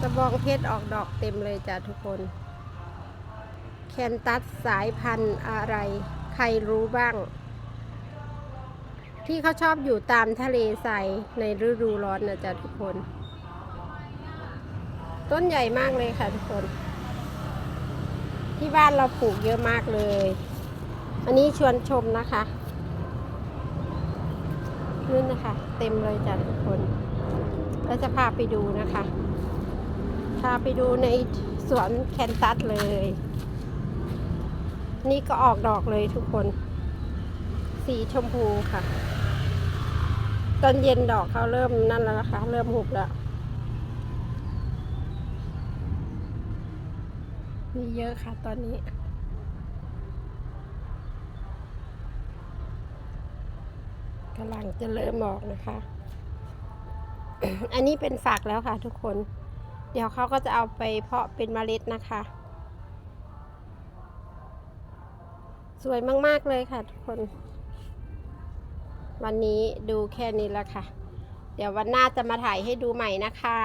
กระบองเพชรออกดอกเต็มเลยจ้ะทุกคน แคนตัสสายพันธุ์อะไร ใครรู้บ้าง ที่เขาชอบอยู่ตามทะเลทรายในฤดูร้อนนะจ๊ะทุกคน ต้นใหญ่มากเลยค่ะทุกคน ที่บ้านเราปลูกเยอะมากเลย อันนี้ชวนชมนะคะนี่นะคะ เต็มเลยจ้ะทุกคน เราจะพาไปดูนะคะ พาไปดูในสวนแคนตัสเลย นี่ก็ออกดอกเลยทุกคน สีชมพูค่ะ ตอนเย็นดอกเขาเริ่มนั่นแล้วนะคะ เริ่มหุบแล้วมีเยอะค่ะตอนนี้ กำลังจะเริ่มออกนะคะ อันนี้เป็นฝักแล้วค่ะทุกคน เดี๋ยวเขาก็จะเอาไปเพาะเป็นเมล็ดนะคะ สวยมาก ๆ เลยค่ะทุกคน วันนี้ดูแค่นี้แล้วค่ะ เดี๋ยววันหน้าจะมาถ่ายให้ดูใหม่นะคะ